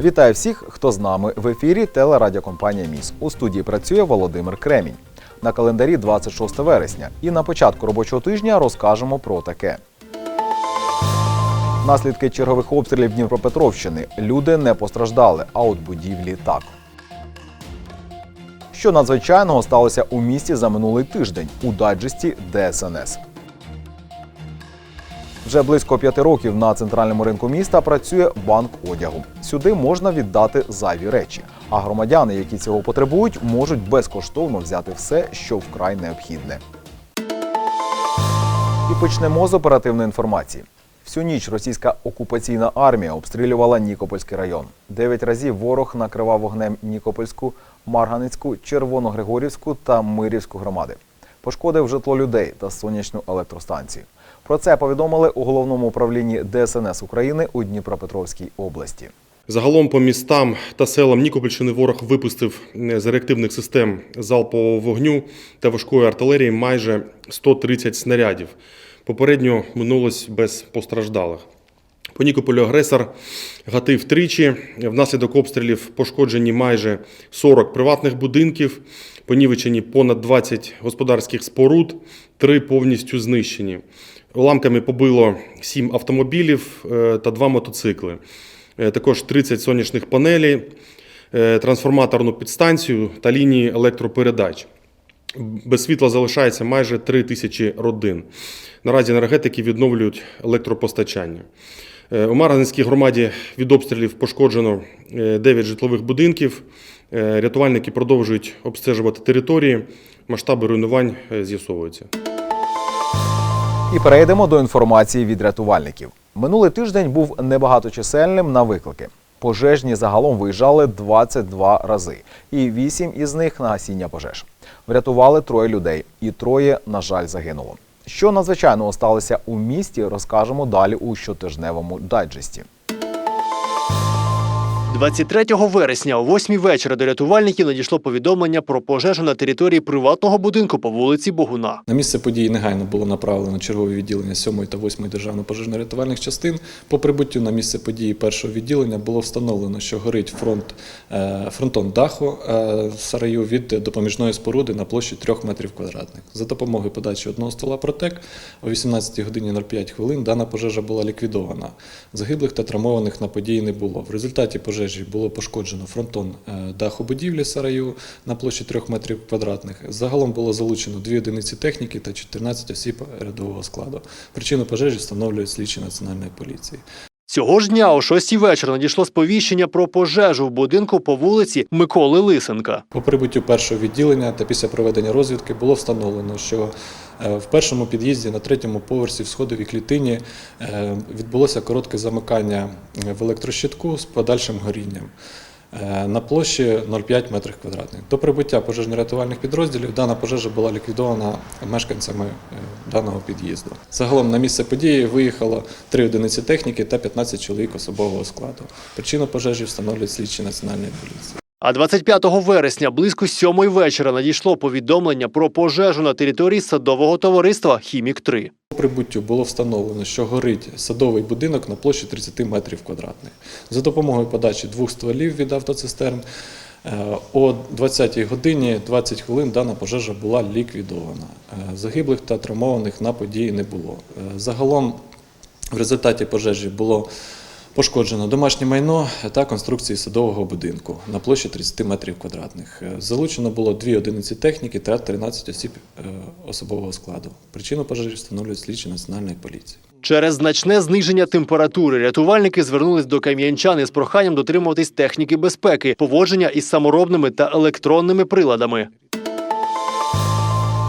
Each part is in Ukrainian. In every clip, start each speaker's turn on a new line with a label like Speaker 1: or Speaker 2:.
Speaker 1: Вітаю всіх, хто з нами в ефірі телерадіокомпанія Міс. У студії працює Володимир Кремінь. На календарі 26 вересня. І на початку робочого тижня розкажемо про таке. Наслідки чергових обстрілів Дніпропетровщини. Люди не постраждали, а от будівлі так. Що надзвичайного сталося у місті за минулий тиждень у дайджесті ДСНС. Вже близько п'яти років на центральному ринку міста працює банк одягу. Сюди можна віддати зайві речі. А громадяни, які цього потребують, можуть безкоштовно взяти все, що вкрай необхідне. І почнемо з оперативної інформації. Всю ніч російська окупаційна армія обстрілювала Нікопольський район. Дев'ять разів ворог накривав вогнем Нікопольську, Марганицьку, Червоногригорівську та Мирівську громади. Пошкодив житло людей та сонячну електростанцію. Про це повідомили у головному управлінні ДСНС України у Дніпропетровській області.
Speaker 2: Загалом по містам та селам Нікопольщини ворог випустив е, з реактивних систем залпового вогню та важкої артилерії майже 130 снарядів. Попередньо минулось без постраждалих. По Нікополю агресор гатив тричі. Внаслідок обстрілів пошкоджені майже 40 приватних будинків, понівечені понад 20 господарських споруд, три повністю знищені. Уламками побило 7 автомобілів е, та 2 мотоцикли. Е, Також 30 сонячних панелей, е, трансформаторну підстанцію та лінії електропередач. Без світла залишається майже 3 тисячі родин. Наразі енергетики відновлюють електропостачання. У Марганецькій громаді від обстрілів пошкоджено е, 9 житлових будинків. Рятувальники продовжують обстежувати території. Масштаби руйнувань з'ясовуються.
Speaker 1: І перейдемо до інформації від рятувальників. Минулий тиждень був небагаточисельним на виклики. Пожежні загалом виїжджали 22 рази, і 8 із них на гасіння пожеж. Врятували троє людей, і троє, на жаль, загинуло. Що надзвичайного сталося у місті, розкажемо далі у щотижневому дайджесті.
Speaker 3: 23 вересня о 8 вечора до рятувальників надійшло повідомлення про пожежу на території приватного будинку по вулиці Богуна.
Speaker 4: На місце події негайно було направлено чергове відділення 7 та 8 державно пожежно-рятувальних частин. По прибуттю на місце події першого відділення було встановлено, що горить фронт, е, фронтон даху е, сараю від допоміжної споруди на площі 3 метрів квадратних. За допомогою подачі одного ствола «Протек» о 18 годині 05 хвилин дана пожежа була ліквідована. Загиблих та травмованих на події не було. В результаті пожежі було пошкоджено фронтон е, даху будівлі сараю на площі 3 метрів квадратних. Загалом було залучено дві одиниці техніки та 14 осіб рядового складу. Причину пожежі встановлюють слідчі національної поліції.
Speaker 3: Цього ж дня о 6 вечора надійшло сповіщення про пожежу в будинку по вулиці Миколи Лисенка.
Speaker 4: По прибуттю першого відділення та після проведення розвідки було встановлено, що в першому під'їзді на третьому поверсі в сходовій клітині е, відбулося коротке замикання е, в електрощитку з подальшим горінням. е, На площі 0,5 метрів квадратних. До прибуття пожежно-рятувальних підрозділів дана пожежа була ліквідована мешканцями е, даного під'їзду. Загалом на місце події виїхало 3 одиниці техніки та 15 чоловік особового складу. Причину пожежі встановлюють слідчі національної поліції.
Speaker 3: А 25 вересня близько 7 вечора надійшло повідомлення про пожежу на території садового товариства Хімік 3
Speaker 4: По прибуттю було встановлено, що горить садовий будинок на площі 30 метрів квадратних. За допомогою подачі двох стволів від автоцистерн е, о 20 годині 20 хвилин дана пожежа була ліквідована. Е, Загиблих та травмованих на події не було. Е, Загалом в результаті пожежі було Пошкоджено домашнє майно та конструкції садового будинку на площі 30 метрів квадратних. Е, Залучено було дві одиниці техніки та 13 осіб е, особового складу. Причину пожежі встановлюють слідчі національної поліції.
Speaker 3: Через значне зниження температури рятувальники звернулись до кам'янчан із проханням дотримуватись техніки безпеки, поводження із саморобними та електронними приладами.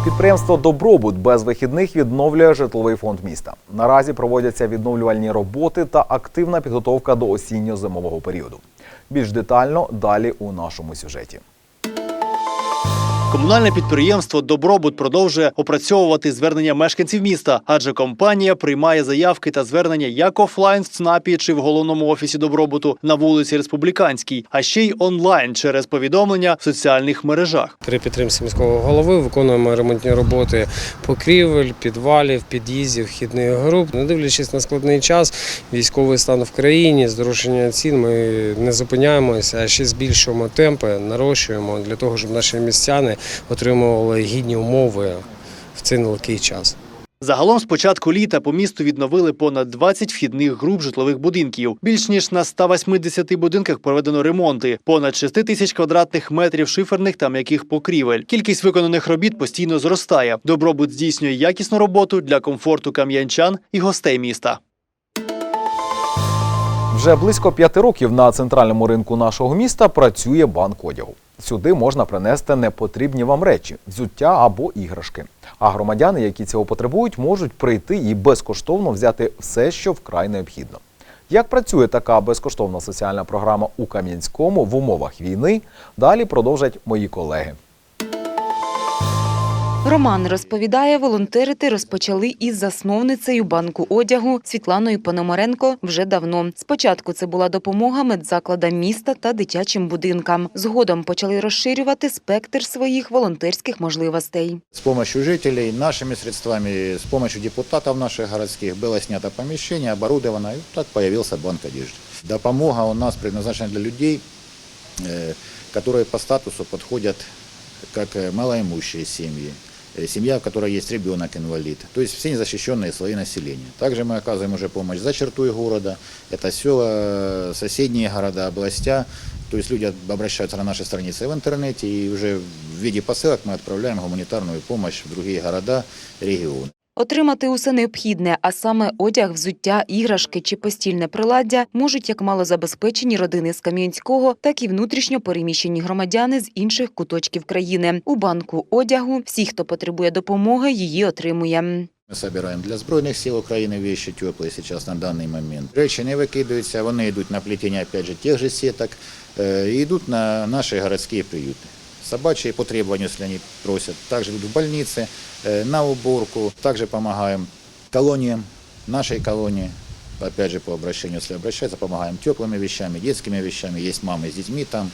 Speaker 1: Підприємство Добробут без вихідних відновлює житловий фонд міста. Наразі проводяться відновлювальні роботи та активна підготовка до осінньо-зимового періоду. Більш детально далі у нашому сюжеті.
Speaker 3: Комунальне підприємство Добробут продовжує опрацьовувати звернення мешканців міста, адже компанія приймає заявки та звернення як офлайн в ЦНАПі чи в головному офісі добробуту на вулиці Республіканській, а ще й онлайн через повідомлення в соціальних мережах.
Speaker 5: При підтримці міського голови виконуємо ремонтні роботи покрівель, підвалів, під'їздів, вхідних груп. Не дивлячись на складний час, військовий стан в країні, зрушення цін, ми не зупиняємося, а ще збільшуємо темпи, нарощуємо для того, щоб наші містяни отримували гідні умови в цей нелегкий час.
Speaker 3: Загалом з початку літа по місту відновили понад 20 вхідних груп житлових будинків. Більш ніж на 180 будинках проведено ремонти, понад 6 тисяч квадратних метрів шиферних та м'яких покрівель. Кількість виконаних робіт постійно зростає. Добробут здійснює якісну роботу для комфорту кам'янчан і гостей міста.
Speaker 1: Вже близько п'яти років на центральному ринку нашого міста працює банк одягу. Сюди можна принести непотрібні вам речі, взуття або іграшки. А громадяни, які цього потребують, можуть прийти і безкоштовно взяти все, що вкрай необхідно. Як працює така безкоштовна соціальна програма у Кам'янському в умовах війни? Далі продовжать мої колеги.
Speaker 6: Роман розповідає, волонтерити розпочали із засновницею банку одягу Світланою Пономаренко вже давно. Спочатку це була допомога медзакладам міста та дитячим будинкам. Згодом почали розширювати спектр своїх волонтерських можливостей.
Speaker 7: С помощью жителей, нашими средствами, с помощью депутатов наших городских было снято помещение, оборудовано, и так появился банк одежды. Допомога у нас предназначена для людей, э, которые по статусу подходят как э, малоимущие семьи, э, семья, в которой есть ребенок-инвалид, то есть все незащищенные слои населения. Также мы оказываем уже помощь за чертой города, это села, э, соседние города, областя, то есть люди обращаются на наши страницы в интернете, и уже в виде посылок мы отправляем гуманитарную помощь в другие города, регионы.
Speaker 6: Отримати усе необхідне, а саме одяг, взуття, іграшки чи постільне приладдя, можуть як малозабезпечені родини з Кам'янського, так і внутрішньо переміщені громадяни з інших куточків країни. У банку одягу всі, хто потребує допомоги, її отримує.
Speaker 7: Ми собираем для Збройних сил України вещи теплые сейчас на даний момент. Речі не викидаються, вони йдуть на плетення опять же, тех же сеток, э, і йдуть на наші городські приюти Собачьи по требованию, если они просят. Также идут в больницы, э, на уборку. Также помогаем колониям, нашей колонии. Опять же, по обращению, если обращаются, помогаем теплыми вещами, детскими вещами. Есть мамы с детьми там.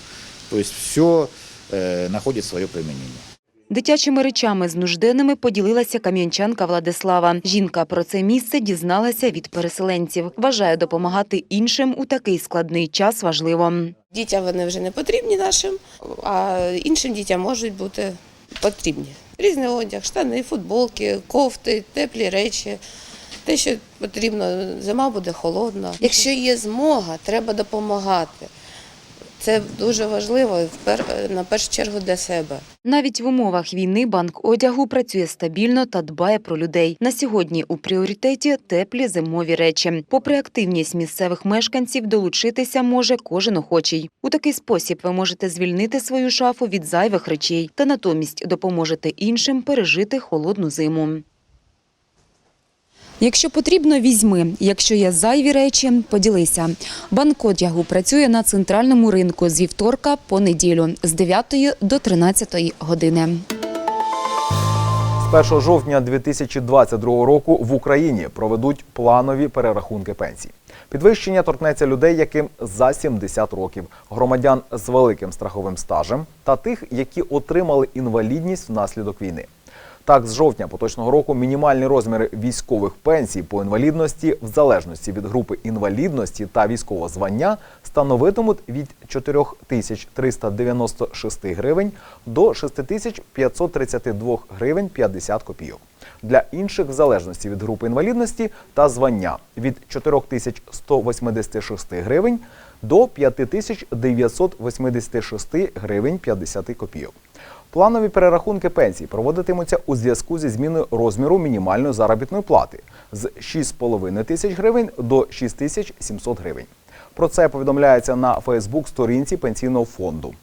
Speaker 7: То есть все э, находит свое применение.
Speaker 6: Дитячими речами з нужденними поділилася кам'янчанка Владислава. Жінка про це місце дізналася від переселенців. Вважає допомагати іншим у такий складний час важливо.
Speaker 8: Дітям вони вже не потрібні нашим, а іншим дітям можуть бути потрібні. Різний одяг, штани, футболки, кофти, теплі речі. Те, що потрібно, зима буде холодна. Якщо є змога, треба допомагати. Це дуже важливо на першу чергу для себе.
Speaker 6: Навіть в умовах війни банк одягу працює стабільно та дбає про людей. На сьогодні у пріоритеті теплі зимові речі. Попри активність місцевих мешканців, долучитися може кожен охочий. У такий спосіб ви можете звільнити свою шафу від зайвих речей та натомість допоможете іншим пережити холодну зиму. Якщо потрібно, візьми. Якщо є зайві речі, поділися. Банк одягу працює на центральному ринку з вівторка по неділю з 9 до 13 години.
Speaker 1: З 1 жовтня 2022 року в Україні проведуть планові перерахунки пенсій. Підвищення торкнеться людей, яким за 70 років, громадян з великим страховим стажем та тих, які отримали інвалідність внаслідок війни. Так, з жовтня поточного року мінімальні розміри військових пенсій по інвалідності в залежності від групи інвалідності та військового звання становитимуть від 4396 гривень до 6532 гривень 50 копійок. Для інших в залежності від групи інвалідності та звання від 4186 гривень до 5986 гривень 50 копійок. Планові перерахунки пенсій проводитимуться у зв'язку зі зміною розміру мінімальної заробітної плати з 6,5 тисяч гривень до 6700 гривень. Про це повідомляється на Фейсбук-сторінці пенсійного фонду.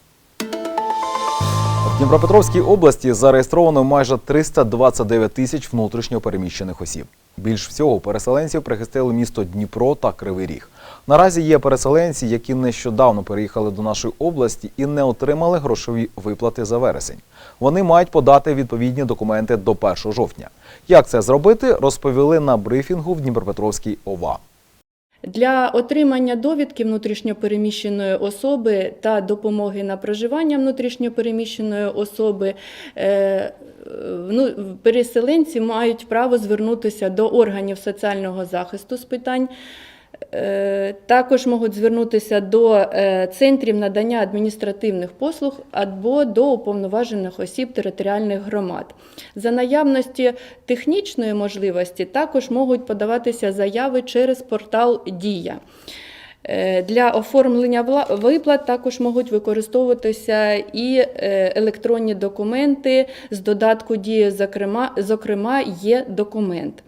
Speaker 1: В Дніпропетровській області зареєстровано майже 329 тисяч внутрішньо переміщених осіб. Більш всього переселенців прихистили місто Дніпро та Кривий Ріг. Наразі є переселенці, які нещодавно переїхали до нашої області і не отримали грошові виплати за вересень. Вони мають подати відповідні документи до 1 жовтня. Як це зробити, розповіли на брифінгу в Дніпропетровській ОВА.
Speaker 9: Для отримання довідки внутрішньопереміщеної особи та допомоги на проживання внутрішньопереміщеної особи е, ну, переселенці мають право звернутися до органів соціального захисту з питань. Е, Також можуть звернутися до е, центрів надання адміністративних послуг або до уповноважених осіб територіальних громад. За наявності технічної можливості також можуть подаватися заяви через портал Дія. Е, Для оформлення виплат також можуть використовуватися і електронні документи з додатку Дія, зокрема, зокрема, є документ.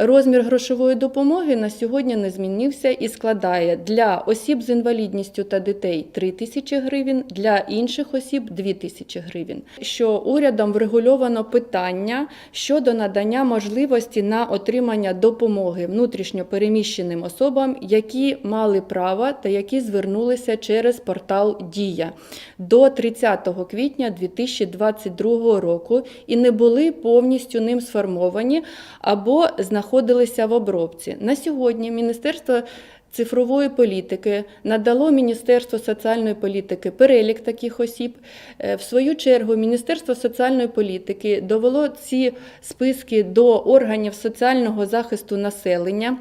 Speaker 9: Розмір грошової допомоги на сьогодні не змінився і складає для осіб з інвалідністю та дітей 3 тисячі гривень, для інших осіб 2 тисячі гривень. Що урядом врегульовано питання щодо надання можливості на отримання допомоги внутрішньо переміщеним особам, які мали право та які звернулися через портал Дія до 30 квітня 2022 року і не були повністю ним сформовані або знаходилися в обробці. На сьогодні Міністерство цифрової політики надало Міністерство соціальної політики перелік таких осіб. Е, В свою чергу Міністерство соціальної політики довело ці списки до органів соціального захисту населення.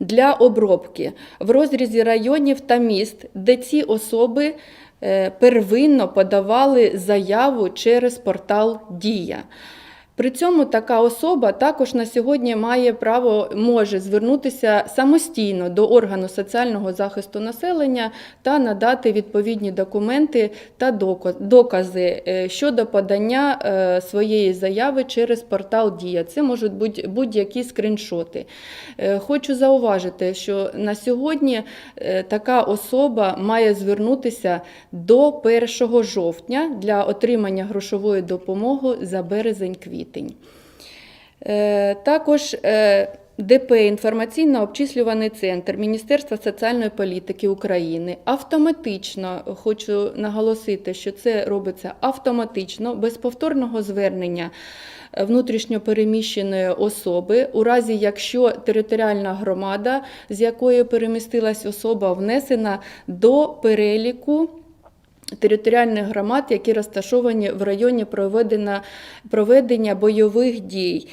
Speaker 9: Для обробки в розрізі районів та міст, де ці особи е, первинно подавали заяву через портал Дія. При цьому така особа також на сьогодні має право може звернутися самостійно до органу соціального захисту населення та надати відповідні документи та докази е, щодо подання е, своєї заяви через портал Дія. Це можуть бути будь-які скріншоти. Е, Хочу зауважити, що на сьогодні така особа має звернутися до 1 жовтня для отримання грошової допомоги за березень-квітень. Е, Також е, ДП інформаційно-обчислюваний центр Міністерства соціальної політики України автоматично хочу наголосити, що це робиться автоматично без повторного звернення внутрішньопереміщеної особи, у разі якщо територіальна громада, з якої перемістилась особа, внесена до переліку. Територіальних громад, які розташовані в районі проведення, проведення бойових дій.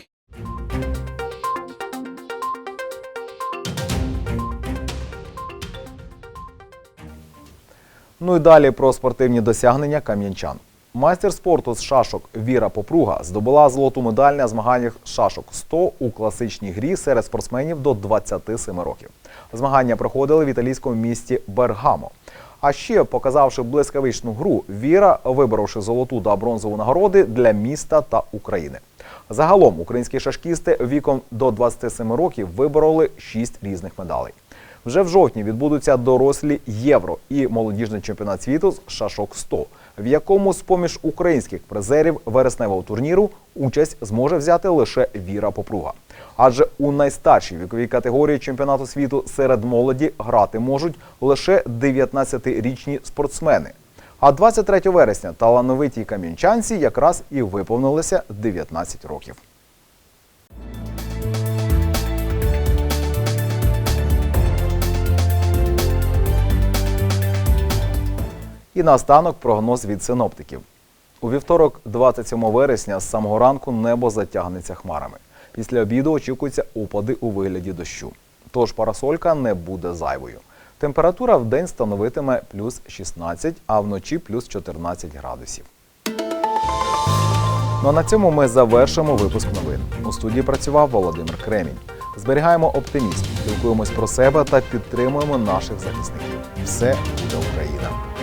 Speaker 1: Ну і далі про спортивні досягнення кам'янчан. Майстер спорту з шашок Віра Попруга здобула золоту медаль на змаганнях шашок 100 у класичній грі серед спортсменів до 27 років. Змагання проходили в італійському місті Бергамо. А ще, показавши блискавичну гру, Віра, виборовши золоту та бронзову нагороди для міста та України. Загалом українські шашкісти віком до 27 років вибороли 6 різних медалей. Вже в жовтні відбудуться дорослі євро і молодіжний чемпіонат світу з шашок 100, в якому з поміж українських призерів вересневого турніру участь зможе взяти лише Віра Попруга. Адже у найстаршій віковій категорії чемпіонату світу серед молоді грати можуть лише 19-річні спортсмени. А 23 вересня талановитій кам'янчанці якраз і виповнилося 19 років. І наостанок прогноз від синоптиків. У вівторок, 27 вересня, з самого ранку небо затягнеться хмарами. Після обіду очікуються опади у вигляді дощу. Тож парасолька не буде зайвою. Температура в день становитиме плюс 16, а вночі плюс 14 градусів. Ну а на цьому ми завершимо випуск новин. У студії працював Володимир Кремінь. Зберігаємо оптимізм, спілкуємось про себе та підтримуємо наших захисників. Все буде Україна!